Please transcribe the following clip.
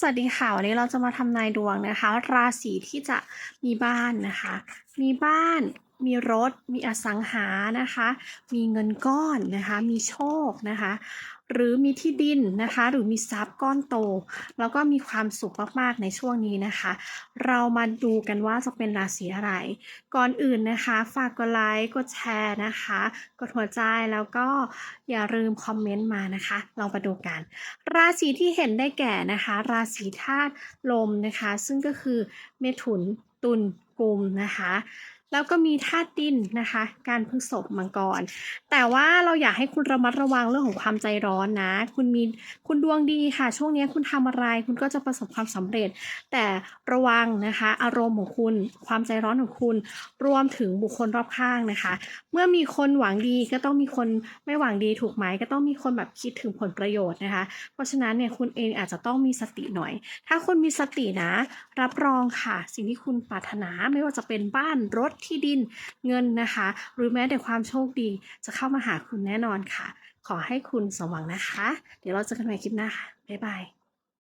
สวัสดีค่ะวันนี้เราจะมาทำนายดวงนะคะ ราศีที่จะมีบ้านนะคะ มีบ้าน มีรถ มีอสังหานะคะ มีเงินก้อนนะคะ มีโชคนะคะ หรือมีที่ดินนะคะ หรือมีทรัพย์ก้อนโต แล้วก็มีความสุขมากๆในช่วงนี้นะคะ เรามาดูกันว่าจะเป็นราศีอะไร ก่อนอื่นนะคะ ฝากกดไลค์ กดแชร์นะคะ กดหัวใจแล้วก็อย่าลืมคอมเมนต์มานะคะลองมาดูกัน ราศีที่เห็นได้แก่นะคะ ราศีธาตุลมนะคะ ซึ่งก็คือเมถุน ตุลกุมนะคะแล้วก็มีธาตุดินนะคะ การพฤษภมังกร แต่ว่าเราอยากให้คุณระมัดระวังเรื่องของความใจร้อนนะ คุณมีคุณดวงดีค่ะ ช่วงนี้คุณทำอะไร คุณก็จะประสบความสำเร็จ แต่ระวังนะคะ อารมณ์ของคุณ ความใจร้อนของคุณ รวมถึงบุคคลรอบข้างนะคะ เมื่อมีคนหวังดีก็ต้องมีคนไม่หวังดีถูกไหมก็ต้องมีคนแบบคิดถึงผลประโยชน์นะคะ เพราะฉะนั้นเนี่ยคุณเองอาจจะต้องมีสติหน่อย ถ้าคุณมีสตินะ รับรองค่ะ สิ่งที่คุณปรารถนาไม่ว่าจะเป็นบ้านรถที่ดินเงินนะคะ หรือแม้แต่ความโชคดีจะเข้ามาหาคุณแน่นอนค่ะ ขอให้คุณสมหวังนะคะ เดี๋ยวเราเจอกันใหม่คลิปหน้าค่ะบ๊ายบาย